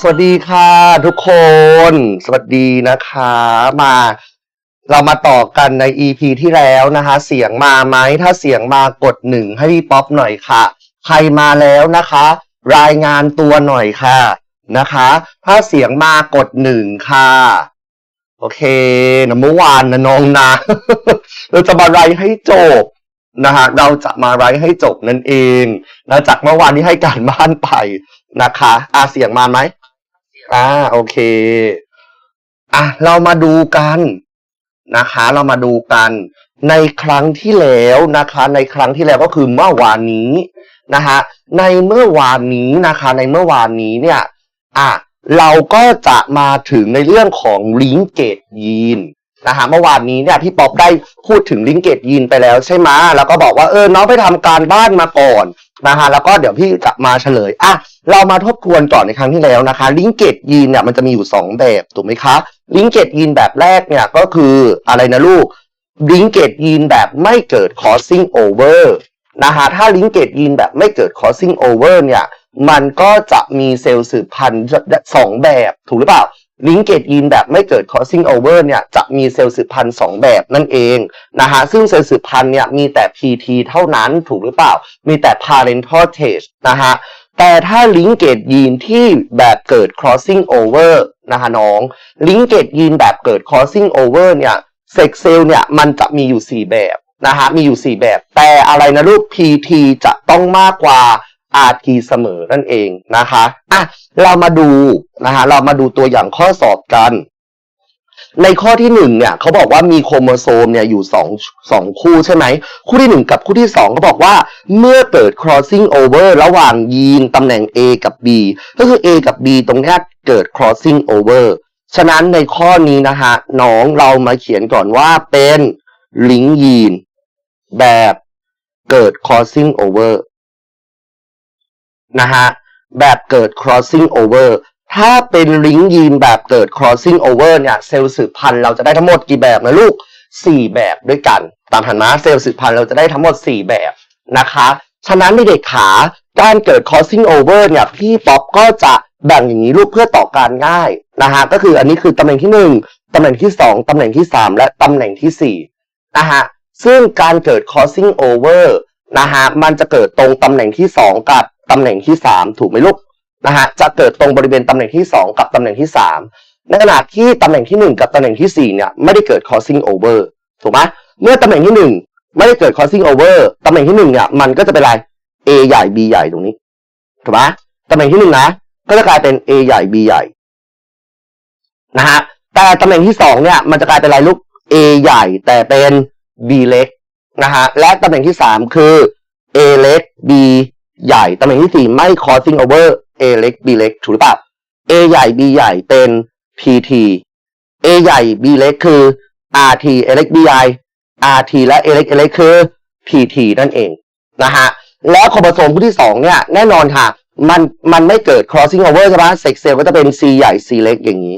สวัสดีค่ะทุกคน สวัสดีนะคะ มา เรามาต่อกันใน EP ที่แล้วนะคะ เสียงมาไหม ถ้าเสียงมากดหนึ่งให้พี่ป๊อปหน่อยค่ะ ใครมาแล้วนะคะ รายงานตัวหน่อยค่ะนะคะ ถ้าเสียงมากดหนึ่งค่ะ โอเคนะเมื่อวานนะน้องนะ เราจะมาไลฟ์ให้จบนะฮะเราจะมาไลฟ์ให้จบนั่นเองนะจากเมื่อวานที่ให้การบ้านไป นะคะอะเสียงมาไหมอ่าโอเค อะเรามาดูกันนะคะ เรามาดูกันในครั้งที่แล้วนะคะ ในครั้งที่แล้วก็คือเมื่อวานนี้นะคะในเมื่อวานนี้นะคะ ในเมื่อวานนี้เนี่ย อะเราก็จะมาถึงในเรื่องของลิงเกตยีน นะคะเมื่อวานนี้เนี่ยพี่ป๊อปได้พูดถึงลิงเกตยีนไปแล้วใช่ไหมแล้วก็บอกว่าเออน้องไปทำการบ้านมาก่อนนะคะแล้วก็เดี๋ยวพี่จะมาเฉลยอะเรามาทบทวนก่อนในครั้งที่แล้วนะคะลิงเกตยีนเนี่ยมันจะมีอยู่สองแบบถูกไหมคะลิงเกตยีนแบบแรกเนี่ยก็คืออะไรนะลูกลิงเกตยีนแบบไม่เกิด crossing over นะคะถ้าลิงเกตยีนแบบไม่เกิด crossing over เนี่ย มันก็จะมีเซลล์สืบพันธุ์สองแบบถูกหรือเปล่า ลิงเกตยีนแบบไม่เกิด crossing over เนี่ยจะมีเซลล์สืบพันธุ์สองแบบนั่นเองนะฮะซึ่งเซลล์สืบพันธุ์เนี่ยมีแต่ PT เท่านั้นถูกหรือเปล่า มีแต่ parental stage นะฮะแต่ถ้าลิงเกตยีนที่แบบเกิด crossing over นะคะน้องลิงเกตยีนแบบเกิด crossing over เนี่ยเซกเซลล์เนี่ยมันจะมีอยู่ 4 แบบนะฮะมีอยู่ 4 แบบ แต่อะไรนะลูก PT จะต้องมากกว่า RT เสมอนั่นเองนะคะอะเรามาดูนะฮะเรามาดูตัวอย่างข้อสอบกัน ในข้อที่หนึ่งเนี่ยเขาบอกว่ามีโครโมโซมเนี่ยอยู่สองสองคู่ใช่ไหม คู่ที่หนึ่งกับคู่ที่สองเขาบอกว่าเมื่อเกิด crossing over ระหว่างยีนตำแหน่ง A กับ B ก็คือ A กับ B ตรงนี้เกิด crossing over ฉะนั้นในข้อนี้นะฮะน้องเรามาเขียนก่อนว่าเป็นลิงก์ยีนแบบเกิด crossing over นะฮะแบบเกิด crossing over ถ้าเป็นลิงก์ยีนแบบเกิด crossing over เนี่ยเซลล์สืบพันธุ์เราจะได้ทั้งหมดกี่แบบนะลูก 4 แบบด้วยกัน ตามหันมาเซลล์สืบพันธุ์เราจะได้ทั้งหมด 4 แบบนะคะฉะนั้นเด็กขาการเกิด crossing over เนี่ยพี่ป๊อปก็จะแบ่งอย่างนี้ลูกเพื่อต่อการง่ายนะฮะก็คืออันนี้คือตำแหน่งที่ 1ตำแหน่งที่ 2ตำแหน่งที่ 3 และตำแหน่งที่4นะฮะซึ่งการเกิด crossing over นะฮะมันจะเกิดตรงตำแหน่งที่ 2 กับ ตำแหน่งที่ 3 ถูกไหมลูกนะฮะจะเกิดตรงบริเวณตำแหน่งที่ 2 กับตำแหน่งที่ 3 ในขณะที่ตำแหน่งที่ 1 กับตำแหน่งที่ 4 เนี่ยไม่ได้เกิด crossing over ถูกไหมเมื่อตำแหน่งที่ 1 ไม่ได้เกิด crossing over ตำแหน่งที่ 1 เนี่ยมันก็จะเป็นอะไร A ใหญ่ B ใหญ่ตรงนี้ถูกไหมตำแหน่งที่ 1 นะ ก็จะกลายเป็น A ใหญ่ B ใหญ่นะฮะแต่ตำแหน่งที่ 2 เนี่ยมันจะกลายเป็นอะไรลูก A ใหญ่แต่เป็น B เล็กนะฮะและตำแหน่งที่ 3 คือ A เล็ก B ใหญ่ตำแหน่งที่4ไม่ crossing over A เล็ก B เล็กถูกหรือเปล่า A ใหญ่ B ใหญ่เป็น PT A ใหญ่ B เล็กคือ RT A เล็ก B ใหญ่ RT และ A เล็ก A เล็กคือ PT นั่นเองนะฮะแล้วโครโมโซมคู่ที่2เนี่ยแน่นอนค่ะ มันมันไม่เกิด crossing over ใช่ไหมเซ็กเซลก็จะเป็น C ใหญ่ C เล็กอย่างนี้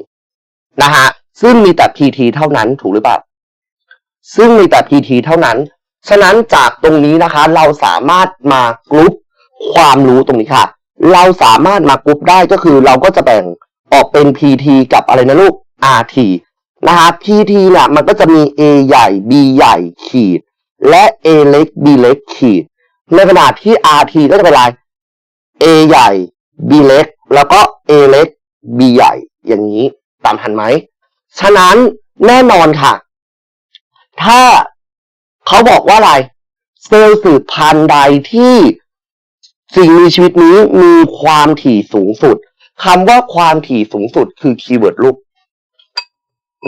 นะฮะซึ่งมีแต่ PT เท่านั้นถูกหรือเปล่า ซึ่งมีแต่ PT เท่านั้น ฉะนั้นจากตรงนี้นะคะ เราสามารถมากรุ๊ป ความรู้ตรงนี้ค่ะ เราสามารถมากรุ๊ปได้ก็คือเราก็จะแบ่งออกเป็น PT กับอะไรนะลูก RT นะคะ PT เนี่ยมันก็จะมี A ใหญ่ B ใหญ่ขีด และ A เล็ก B เล็กขีด ในขณะที่ RT ก็จะเป็นอะไร A ใหญ่ B เล็ก แล้วก็ A เล็ก B ใหญ่ อย่างนี้ตามทันไหม ฉะนั้นแน่นอนค่ะ ถ้าเขาบอกว่าอะไร เซลล์สืบพันธุ์ใดที่ สิ่งมีชีวิตนี้มีความถี่สูงสุดคำว่าความถี่สูงสุดคือคีย์เวิร์ดลูก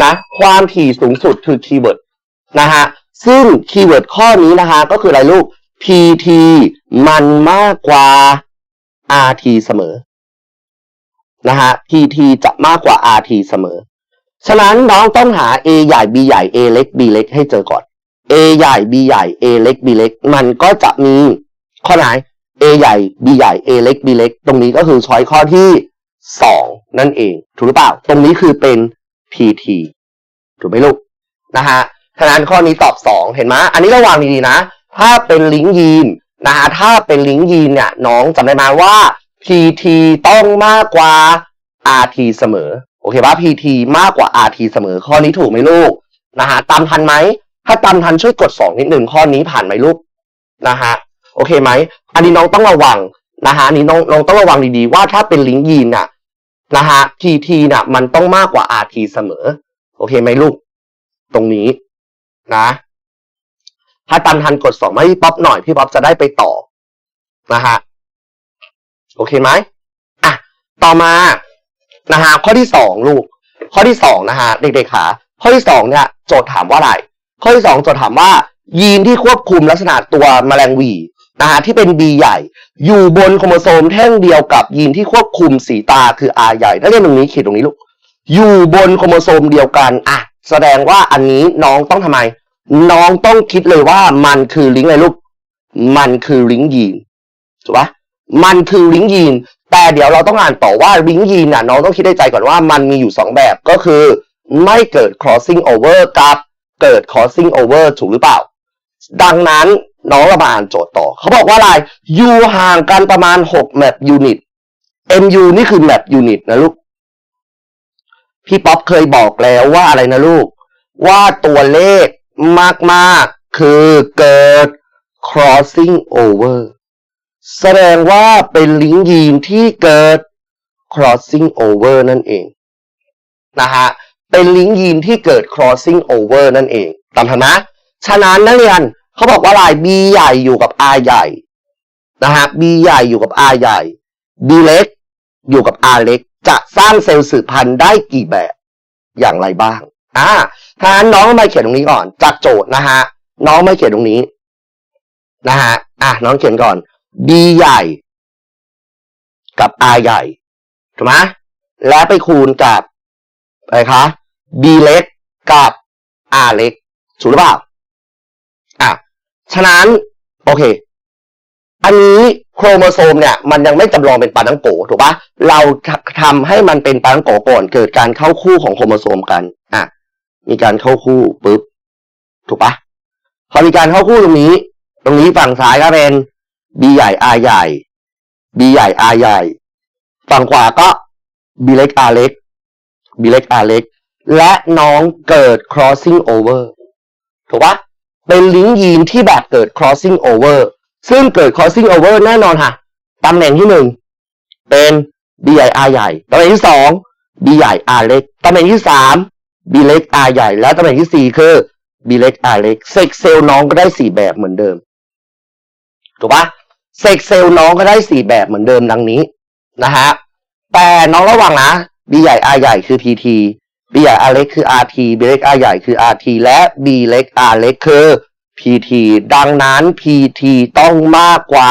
นะความถี่สูงสุดคือคีย์เวิร์ดนะฮะซึ่งคีย์เวิร์ดข้อนี้นะคะ ก็คืออะไรลูก PT มันมากกว่า RT เสมอนะฮะ PT จะมากกว่า RT เสมอ ฉะนั้นน้องต้องหา A ใหญ่ B ใหญ่ A เล็ก B เล็กให้เจอก่อน A ใหญ่ B ใหญ่ A เล็ก B เล็ก มันก็จะมีข้อไหน A ใหญ่ B ใหญ่ A เล็ก B เล็ก ตรงนี้ก็คือช้อยข้อที่สองนั่นเอง ถูกหรือเปล่า ตรงนี้คือเป็น PT ถูกไหมลูก นะฮะฉะนั้นข้อนี้ตอบสองเห็นไหมอันนี้ระวังดีๆนะ ถ้าเป็นลิงก์ยีนนะฮะถ้าเป็นลิงก์ยีนเนี่ยน้องจำได้ไหมว่า PT ต้องมากกว่า rt เสมอ โอเคป่ะ pt มากกว่า rt เสมอ ข้อนี้ถูกไหมลูก นะฮะตามทันไหม ถ้าตามทันช่วยกดสองนิดหนึ่งข้อนี้ผ่านไหมลูก นะฮะ โอเคไหม อันนี้น้องต้องระวังนะฮะอันนี้น้องน้องต้องระวังดีๆ ว่าถ้าเป็นลิงก์ยีนน่ะนะฮะ pt น่ะ มันต้องมากกว่า rt เสมอ โอเคไหมลูก ตรงนี้นะถ้าตามทันกดสองมาให้พี่ป๊อปหน่อยพี่ป๊อปจะได้ไปต่อนะฮะโอเคไหมอะต่อมานะฮะข้อที่สองลูก ข้อที่สองนะฮะเด็กๆค่ะข้อที่สองเนี่ย โจทย์ถามว่าอะไร ข้อที่สองโจทย์ถามว่ายีนที่ควบคุมลักษณะตัวแมลงวี นะฮะที่เป็น B ใหญ่ อยู่บนโครโมโซมแท่งเดียวกับยีนที่ควบคุมสีตาคือ R ใหญ่นักเรียนตรงนี้ขีดตรงนี้ลูก อยู่บนโครโมโซมเดียวกันอะแสดงว่าอันนี้น้องต้องทำไม น้องต้องคิดเลยว่ามันคือลิงก์อะไรลูก มันคือลิงก์ยีนถูกปะมันคือลิงก์ยีน แต่เดี๋ยวเราต้องอ่านต่อว่าลิงก์ยีนน่ะน้องต้องคิดในใจก่อนว่ามันมีอยู่สองแบบก็คือ ไม่เกิด crossing over กับเกิด crossing over ถูกหรือเปล่า ดังนั้น น้องเรามาอ่านโจทย์ต่อ เขาบอกว่าอะไรอยู่ห่างกันประมาณ6 map unit mu นี่คือ map unit นะลูก พี่ป๊อปเคยบอกแล้วว่าอะไรนะลูก ว่าตัวเลขมากๆ คือเกิด crossing over แสดงว่าเป็นลิงก์ยีนที่เกิด crossing over นั่นเอง นะฮะ เป็นลิงก์ยีนที่เกิด crossing over นั่นเองตามทันนะฉะนั้นนักเรียน เขาบอกว่าลาย B ใหญ่อยู่กับ R ใหญ่นะฮะ B ใหญ่อยู่กับ R ใหญ่ B เล็กอยู่กับ R เล็ก จะสร้างเซลล์สืบพันธุ์ได้กี่แบบอย่างไรบ้าง อ่าถ้างน้องมาเขียนตรงนี้ก่อน จากโจทย์นะฮะ น้องมาเขียนตรงนี้นะฮะ อะน้องเขียนก่อน B ใหญ่ กับ R ใหญ่ ถูกไหมและไปคูณกับอะไรคะ B เล็กกับ R เล็กถูกหรือเปล่า ฉะนั้น โอเค อันนี้โครโมโซมเนี่ย มันยังไม่จำลองเป็นปลาตังโกถูกปะเราทำให้มันเป็นปลาตังโกก่อนเกิดการเข้าคู่ของโครโมโซมกันอะมีการเข้าคู่ปุ๊บถูกปะพอมีการเข้าคู่ตรงนี้ ตรงนี้ฝั่งซ้ายก็เป็น B ใหญ่ R ใหญ่ B ใหญ่ R ใหญ่ ฝั่งขวาก็ B เล็ก R เล็ก B เล็ก R เล็ก และน้องเกิด crossing over ถูกปะ เป็นลิงก์ยีนที่แบบเกิด crossing over ซึ่งเกิด crossing over แน่นอนค่ะ ตำแหน่งที่หนึ่งเป็น B ใหญ่ R ใหญ่ ตำแหน่งที่สอง B ใหญ่ R เล็ก ตำแหน่งที่สาม B เล็ก R ใหญ่ และตำแหน่งที่สี่คือ B เล็ก R เล็ก เซกเซลน้องก็ได้สี่แบบเหมือนเดิม ถูกปะเซกเซลน้องก็ได้สี่แบบเหมือนเดิมดังนี้นะฮะ แต่น้องระวังนะ B ใหญ่ R ใหญ่คือ PT B ใหญ่ R เล็กคือ RT B เล็ก R ใหญ่คือ RT และ B เล็ก R เล็กคือ PT ดังนั้น PT ต้องมากกว่า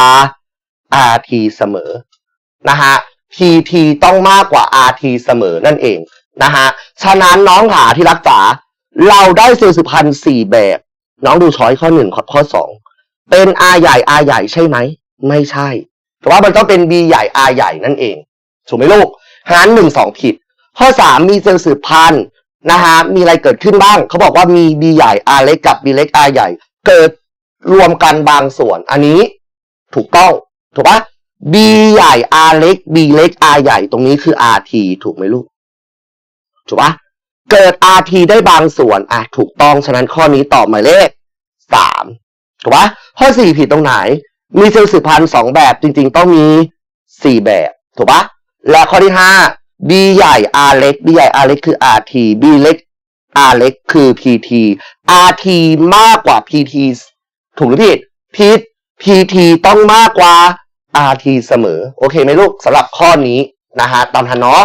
RT เสมอนะฮะ PT ต้องมากกว่า RT เสมอนั่นเองนะฮะ ฉะนั้นน้องหาที่รักษา เราได้เซลล์สืบพันธุ์สี่แบบ น้องดูช้อยข้อหนึ่งข้อสองเป็น R ใหญ่ R ใหญ่ใช่ไหม ไม่ใช่ แต่ว่ามันต้องเป็น B ใหญ่ R ใหญ่นั่นเอง ถูกไหมลูกหารหนึ่งสองผิด ข้อสามมีเซลล์สืบพันธุ์นะฮะมีอะไรเกิดขึ้นบ้างเขาบอกว่ามี B ใหญ่ R เล็กกับ B เล็ก R ใหญ่ เกิดรวมกันบางส่วน อันนี้ถูกต้องถูกปะ B ใหญ่ R เล็ก B เล็ก R ใหญ่ ตรงนี้คือ RT ถูกไหมลูกถูกปะเกิด RT ได้บางส่วนอะถูกต้องฉะนั้นข้อนี้ตอบหมายเลขสามถูกปะข้อสี่ผิดตรงไหน มีเซลล์สืบพันธุ์สองแบบจริง ๆ ต้องมีสี่แบบถูกปะและข้อที่ห้า B ใหญ่ R เล็ก B ใหญ่ R เล็กคือ RT B เล็ก R เล็กคือ PT RT มากกว่า PT ถูกหรือผิดผิด PT ต้องมากกว่า RT เสมอ โอเคไหมลูกสำหรับข้อนี้นะฮะตามทันเนาะ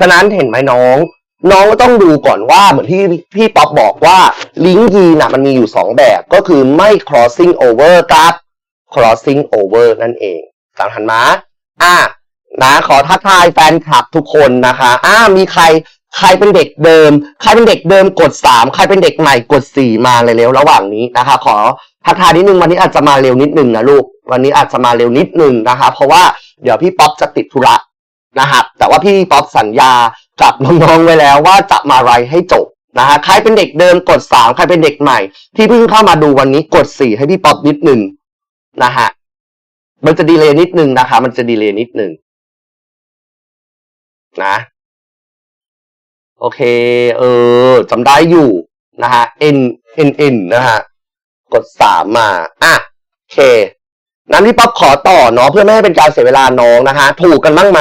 ฉะนั้นเห็นไหมน้อง น้องก็ต้องดูก่อนว่าเหมือนที่พี่ป๊อปบอกว่าลิงก์ยีน่ะมันมีอยู่สองแบบก็คือไม่ crossing over กับ crossing over นั่นเองตามทันมาอะ นะขอทักทายแฟนคลับทุกคนนะคะอ่ามีใครใครเป็นเด็กเดิม ใครเป็นเด็กเดิมกดสามใครเป็นเด็กใหม่กดสี่มาเลยเร็วระหว่างนี้นะคะ ขอทักทายนิดนึงวันนี้อาจจะมาเร็วนิดนึงนะลูก วันนี้อาจจะมาเร็วนิดนึงนะคะ เพราะว่าเดี๋ยวพี่ป๊อปจะติดธุระนะครับแต่ว่าพี่ป๊อปสัญญากับน้องๆไว้แล้วว่าจะมาไรให้จบนะฮะใครเป็นเด็กเดิมกดสามใครเป็นเด็กใหม่ ที่เพิ่งเข้ามาดูวันนี้กดสี่ให้พี่ป๊อปนิดนึงนะฮะมันจะดีเลยนิดนึงนะคะ มันจะดีเลยนิดนึง นะ โอเค เออจำได้อยู่นะฮะ n n n นะฮะ กดสามมา อะโอเคนั้นพี่ป๊อปขอต่อเนาะเพื่อไม่ให้เป็นการเสียเวลาน้องนะฮะ ถูกกันบ้างไหม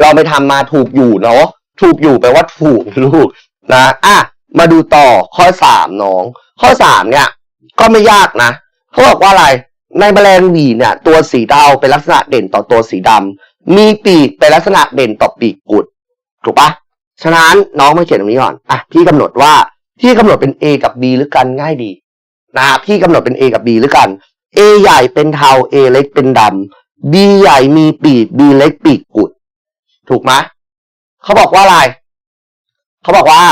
เราไปทำมาถูกอยู่เนาะ ถูกอยู่แปลว่าถูกลูกนะ อะ มาดูต่อข้อสามน้อง ข้อสามเนี่ย ก็ไม่ยากนะ เขาบอกว่าอะไร ในแมลงวีเนี่ย ตัวสีดาวเป็นลักษณะเด่นต่อตัวสีดำ มีปีกเป็นลักษณะเด่นต่อปีกกุด ถูกปะฉะนั้นน้องมาเขียนตรงนี้ก่อนอะพี่กำหนดว่าพี่กำหนดเป็น A กับ B หรือกันง่ายดีนะฮะพี่กำหนดเป็น A กับ B หรือกัน A ใหญ่เป็นเทา A เล็กเป็นดำ B ใหญ่มีปีก B เล็กปีกกุด ถูกไหมเขาบอกว่าอะไร เขาบอกว่า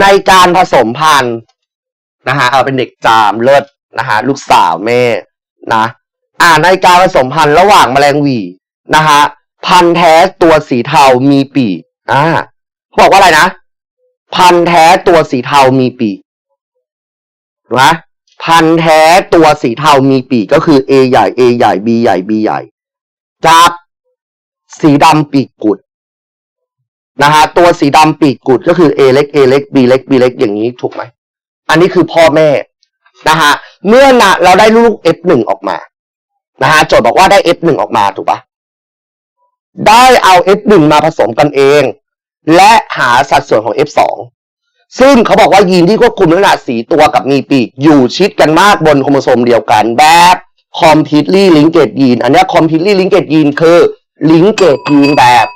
ในการผสมพันธุ์นะฮะเอาเป็นเด็กจามเลิศนะฮะลูกสาวแม่นะ อ่าในการผสมพันธุ์ระหว่างแมลงวีนะฮะพันธุ์แท้ตัวสีเทามีปีกอ่าเขาบอกว่าอะไรนะ พันธุ์แท้ตัวสีเทามีปีกถูกไหมพันธุ์แท้ตัวสีเทามีปีกก็คือ A ใหญ่ A ใหญ่ B ใหญ่ B ใหญ่จากสีดำปีกกุดนะฮะตัวสีดำปีกกุดก็คือ A เล็ก A เล็ก B เล็ก B เล็กอย่างนี้ถูกไหม อันนี้คือพ่อแม่นะฮะเมื่อนะเราได้ลูก F1 ออกมา นะฮะโจทย์บอกว่าได้ F1 ออกมาถูกปะได้เอา F1 มาผสมกันเอง และหาสัดส่วนของ F2 ซึ่งเขาบอกว่ายีนที่ควบคุมลักษณะสีตัวกับมีปีกอยู่ชิดกันมากบนโครโมโซมเดียวกันแบบ completely linked ยีนอันนี้ย completely linked ยีนคือ linked ยีนแบบ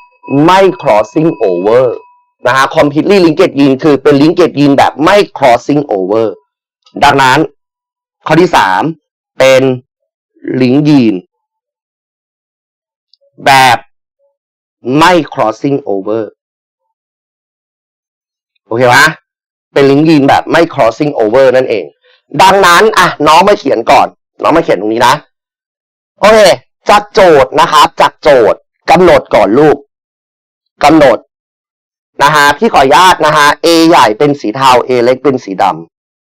ไม่ crossing over นะฮะ completely linked ยีนคือเป็น linked ยีนแบบไม่ crossing over ดังนั้น ข้อที่สามเป็น ลิงยีน แบบไม่ crossing over โอเคไหมเป็นลิงยีนแบบไม่ crossing over นั่นเอง ดังนั้นอะน้องมาเขียนก่อน น้องมาเขียนตรงนี้นะ โอเค จากโจทย์นะครับ จากโจทย์กำหนดก่อนลูกกำหนดนะฮะพี่ขออนุญาตนะฮะ A ใหญ่เป็นสีเทา A เล็กเป็นสีด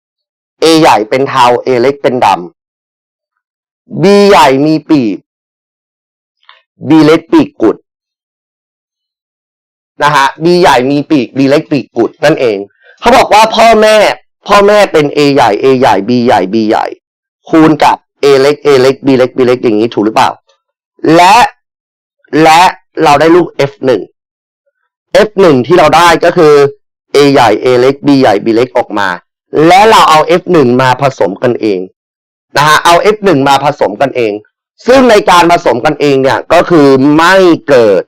ำ A ใหญ่เป็นเทา A เล็กเป็นดำ B ใหญ่มีปีก B เล็กปีกกุดนะฮะ B ใหญ่มีปีก B เล็กปีกกุดนั่นเอง เขาบอกว่าพ่อแม่ พ่อแม่เป็น A ใหญ่ A ใหญ่ B ใหญ่ B ใหญ่ คูณกับ A เล็ก A เล็ก B เล็ก B เล็กอย่างนี้ถูกหรือเปล่า และและเราได้ลูก F1 F1 ที่เราได้ก็คือ A ใหญ่ A เล็ก B ใหญ่ B เล็กออกมา และเราเอา F1 มาผสมกันเอง นะฮะเอา F1 มาผสมกันเอง ซึ่งในการผสมกันเองเนี่ย ก็คือไม่เกิด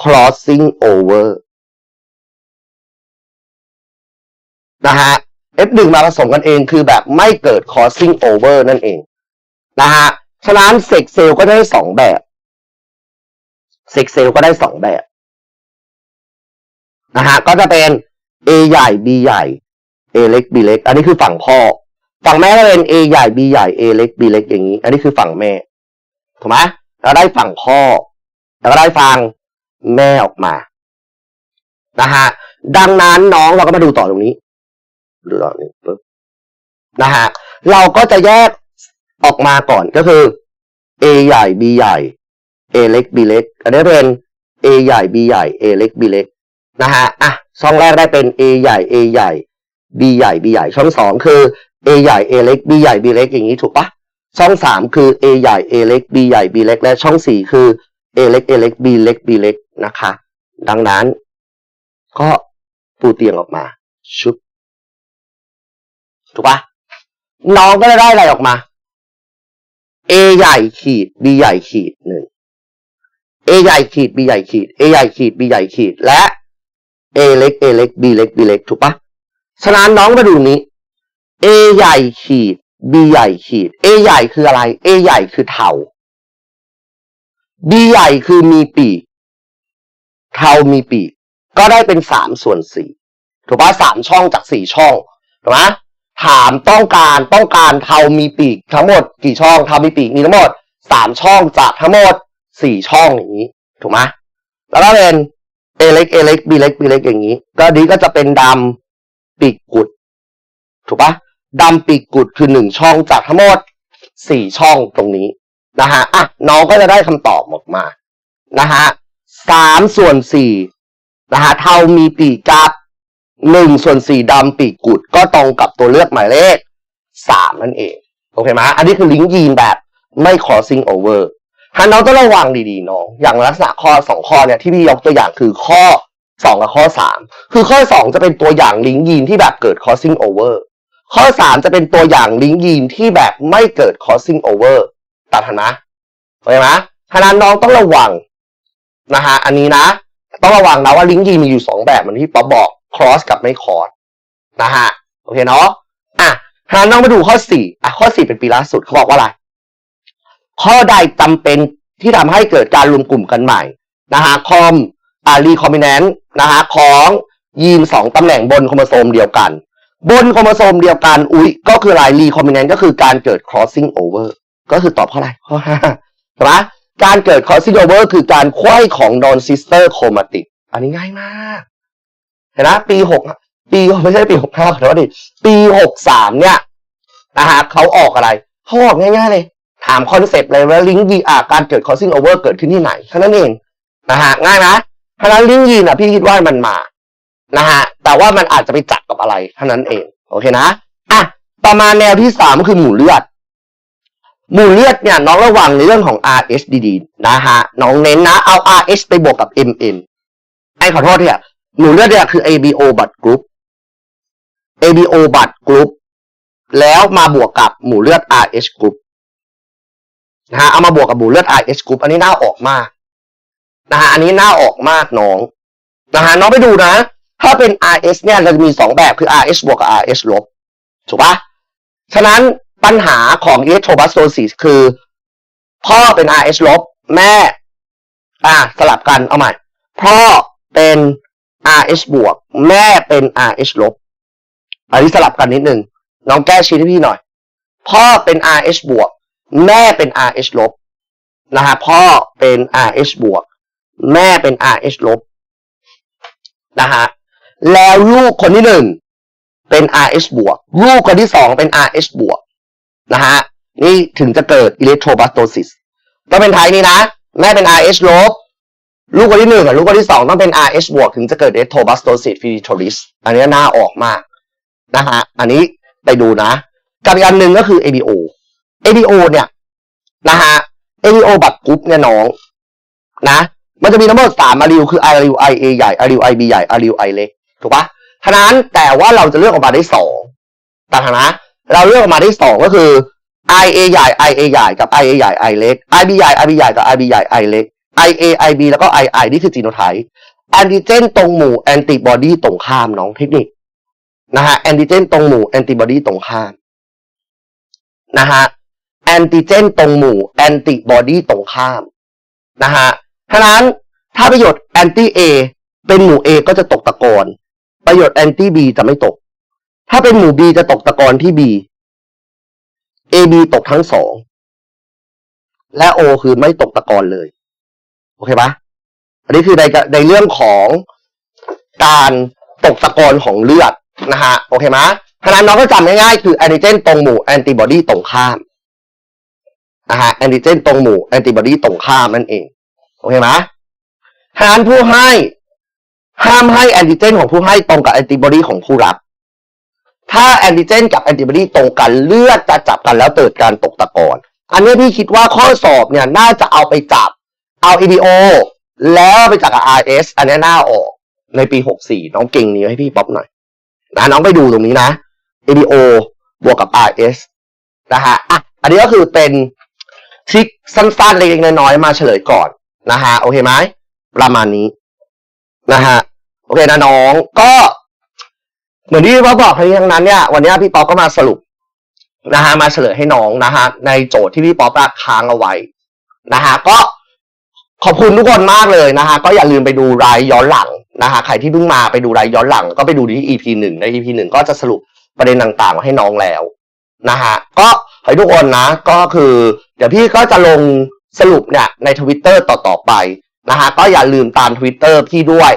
crossing over นะฮะ F1 มาผสมกันเองคือแบบไม่เกิด crossing over นั่นเองนะฮะฉะนั้นเซกเซลก็ได้สองแบบเซกเซลก็ได้สองแบบนะฮะก็จะเป็น A ใหญ่ B ใหญ่ A เล็ก B เล็ก อันนี้คือฝั่งพ่อ ฝั่งแม่ก็เป็น A ใหญ่ B ใหญ่ A เล็ก B เล็กอย่างนี้ อันนี้คือฝั่งแม่ ถูกไหมเราได้ฝั่งพ่อ แล้วก็ได้ฝั่งแม่ออกมา นะฮะ ดังนั้นน้องเราก็มาดูต่อตรงนี้ ดูต่อนี้ปึ๊บ นะฮะ เราก็จะแยกออกมาก่อนก็คือ A ใหญ่ B ใหญ่ A เล็ก B เล็ก อันนี้เป็น A ใหญ่ B ใหญ่ A เล็ก B เล็ก นะฮะ อะ ช่องแรกได้เป็น A ใหญ่ A ใหญ่ B ใหญ่ B ใหญ่ ช่องสองคือ A ใหญ่ A เล็ก B ใหญ่ B เล็กอย่างนี้ถูกปะช่องสามคือ A ใหญ่ A เล็ก B ใหญ่ B เล็ก และช่องสี่คือ A เล็ก A เล็ก B เล็ก B เล็กนะคะ ดังนั้น ก็ปูเตียงออกมา ชุบถูกปะน้องก็ได้อะไรออกมา A ใหญ่ขีด B ใหญ่ขีดหนึ่ง A ใหญ่ขีด B ใหญ่ขีด A ใหญ่ขีด B ใหญ่ขีด และ A เล็ก A เล็ก B เล็ก B เล็ก ถูกปะฉะนั้นน้องมาดูนี้ A ใหญ่ขีด B ใหญ่ขีด A ใหญ่คืออะไร A ใหญ่คือเทา B ใหญ่คือมีปีกเทามีปีก ก็ได้เป็นสามส่วนสี่ถูกปะสามช่องจากสี่ช่องถูกไหมถามต้องการต้องการเทามีปีก ทั้งหมดกี่ช่องเทามีปีกมีทั้งหมดสามช่องจากทั้งหมดสี่ช่องอย่างนี้ ถูกไหมแล้วก็เป็นเอเล็กเอเล็กบีเล็กบีเล็กอย่างนี้ ก็ดีก็จะเป็นดำปีกกุด ถูกปะ ดำปีกกุดคือหนึ่งช่องจากทั้งหมดสี่ช่องตรงนี้นะฮะอะน้องก็จะได้คำตอบออกมานะฮะสามส่วนสี่นะฮะเท่ามีปีกกับหนึ่งส่วนสี่ดำปีกกุดก็ตรงกับตัวเลือกหมายเลขสามนั่นเอง โอเคไหมอันนี้คือลิงก์ยีนแบบไม่ crossing over ถ้าน้องต้องระวังดีๆน้อง อย่างลักษณะข้อสองข้อเนี่ยที่พี่ยกตัวอย่างคือข้อสองกับข้อสามคือข้อสองจะเป็นตัวอย่างลิงก์ยีนที่แบบเกิด crossing over ข้อสามจะเป็นตัวอย่างลิงก์ยีนที่แบบไม่เกิด crossing over ตัดหันนะโอเคไหมฉะนั้นน้องต้องระวังนะฮะอันนี้นะ ต้องระวังนะว่าลิงก์ยีนมีอยู่สองแบบเหมือนที่ป๊อปบอก cross กับไม่ cross นะฮะโอเคเนาะอะฉะนั้นน้องมาดูข้อสี่อะข้อสี่เป็นปีล่าสุดเขาบอกว่าอะไร ข้อใดจำเป็นที่ทำให้เกิดการรวมกลุ่มกันใหม่นะฮะคอมอ่ารีคอมบิเนนต์นะฮะของยีนสองตำแหน่งบนโครโมโซมเดียวกัน บนโครโมโซมเดียวกันอุ๊ยก็คืออะไรรีคอมบิเนนต์ก็คือการเกิด crossing over ก็คือตอบข้ออะไรข้อห้าใช่ไหมการเกิด crossing over คือการไขว้ของ non sister chromatic อันนี้ง่ายมากเห็นไหมปีหกปีไม่ใช่ปีหกห้าขอโทษดิปีหกสามเนี่ยนะฮะเขาออกอะไรเขาออกง่ายๆเลย ถามคอนเซปต์เลยว่าลิงก์ยีอาการเกิด crossing over เกิดขึ้นที่ไหนแค่นั้นเองนะฮะง่ายนะเพราะฉะนั้นลิงก์ยีนอะพี่คิดว่ามันมา นะฮะแต่ว่ามันอาจจะไปจับกับอะไรเท่านั้นเอง โอเคนะอะต่อมาแนวที่สามก็คือหมู่เลือด หมู่เลือดเนี่ยน้องระวังในเรื่องของ RH ดีๆนะฮะน้องเน้นนะเอา RH ไปบวกกับ MN ไอ้ขอโทษเนี่ยหมู่เลือดเนี่ยคือ ABO บัตกรุ๊ป ABO บัตกรุ๊ปแล้วมาบวกกับหมู่เลือด RH กรุ๊ปนะฮะเอามาบวกกับหมู่เลือด RH กรุ๊ปอันนี้น่าออกมากนะฮะอันนี้น่าออกมากน้องนะฮะน้องไปดูนะ ถ้าเป็น RH เนี่ยเราจะมีสองแบบคือ RH บวกกับ RH ลบถูกปะฉะนั้นปัญหาของ electrophoresis คือ พ่อเป็น RH ลบแม่ อ่าสลับกันเอาใหม่ พ่อเป็น RH บวก แม่เป็น RH ลบอันนี้สลับกันนิดนึงน้องแก้ชีทให้พี่หน่อย พ่อเป็น RH บวก แม่เป็น RH ลบนะฮะพ่อเป็น RH บวก แม่เป็น RH ลบนะฮะ แล้วลูกคนที่หนึ่งเป็น RH บวก ลูกคนที่สองเป็น RH บวกนะฮะ นี่ถึงจะเกิด electroblastosis ต้องเป็นไทยนี้นะ แม่เป็น RH ลบ ลูกคนที่หนึ่งกับลูกคนที่สองต้องเป็น RH บวกถึงจะเกิด electroblastosis filtratoris อันนี้น่าออกมากนะฮะ อันนี้ไปดูนะ กับอีกอันหนึ่งก็คือ ABO ABO เนี่ยนะฮะ ABO บัตรกรุ๊ปเนี่ยน้องนะ มันจะมีทั้งหมดสามอาริวคืออาริว IA ใหญ่อาริว IB ใหญ่อาริว I เล็ก ถูกปะฉะนั้นแต่ว่าเราจะเลือกออกมาได้สองต่างหากนะ เราเลือกออกมาได้สองก็คือ IA ใหญ่ IA ใหญ่กับ IA ใหญ่ I เล็ก IB ใหญ่ IB ใหญ่กับ IB ใหญ่ I เล็ก IA IB แล้วก็ II นี่คือจีโนไทป์แอนติเจนตรงหมู่แอนติบอดีตรงข้ามน้องเทคนิคนะฮะแอนติเจนตรงหมู่แอนติบอดีตรงข้ามนะฮะแอนติเจนตรงหมู่แอนติบอดีตรงข้ามนะฮะฉะนั้นถ้าประโยชน์แอนตี้ A เป็นหมู่ A ก็จะตกตะกอน ประโยชน์แอนตี้ B จะไม่ตก ถ้าเป็นหมู่ B จะตกตะกอนที่ B AB ตกทั้งสอง และ O คือไม่ตกตะกอนเลย โอเคปะอันนี้คือในในเรื่องของการตกตะกอนของเลือดนะฮะ โอเคไหมฉะนั้นน้องก็จำง่ายๆ คือแอนติเจนตรงหมู่แอนติบอดีตรงข้ามนะฮะแอนติเจนตรงหมู่แอนติบอดีตรงข้ามนั่นเอง โอเคไหมพนันผู้ให้ ห้ามให้แอนติเจนของผู้ให้ตรงกับแอนติบอดีของผู้รับ ถ้าแอนติเจนกับแอนติบอดีตรงกันเลือดจะจับกันแล้วเกิดการตกตะกอนอันนี้พี่คิดว่าข้อสอบเนี่ยน่าจะเอาไปจับเอา EDO แล้วไปจากกับ RS อันนี้น่าออกในปี 64 น้องเก่งนี้ให้พี่ป๊อปหน่อยนะน้องไปดูตรงนี้นะ EDO บวกกับ RS นะฮะอะอันนี้ก็คือเป็นทริคสั้นๆเล็กๆน้อยๆมาเฉลยก่อนนะฮะโอเคไหมประมาณนี้นะฮะ โอเคนะน้องก็เหมือนที่พี่ป๊อปบอกทั้งนี้ทั้งนั้นเนี่ยวันนี้พี่ป๊อปก็มาสรุปนะฮะมาเฉลยให้น้องนะฮะในโจทย์ที่พี่ป๊อปค้างเอาไว้นะฮะก็ขอบคุณทุกคนมากเลยนะฮะก็อย่าลืมไปดูรายย้อนหลังนะฮะใครที่เพิ่งมาไปดูรายย้อนหลัง ก็ไปดูที่ EP หนึ่งใน EP หนึ่งก็จะสรุปประเด็นต่างๆมาให้น้องแล้วนะฮะก็ให้ทุกคนนะ ก็คือ เดี๋ยวพี่ก็จะลงสรุปเนี่ยในทวิตเตอร์ต่อๆไปนะฮะก็อย่าลืมตามทวิตเตอร์พี่ด้วย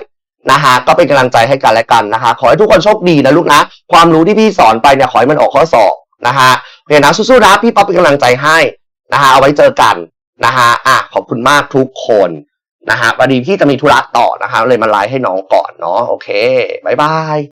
นะฮะก็เป็นกำลังใจให้กันและกันนะคะ ขอให้ทุกคนโชคดีนะลูกนะ ความรู้ที่พี่สอนไปเนี่ยขอให้มันออกข้อสอบนะฮะโอเคนะสู้ๆนะพี่ป๊อปเป็นกำลังใจให้นะฮะเอาไว้เจอกันนะฮะอะขอบคุณมากทุกคนนะฮะพอดีพี่จะมีธุระต่อนะคะเลยมาไลฟ์ให้น้องก่อนเนาะโอเคบายบาย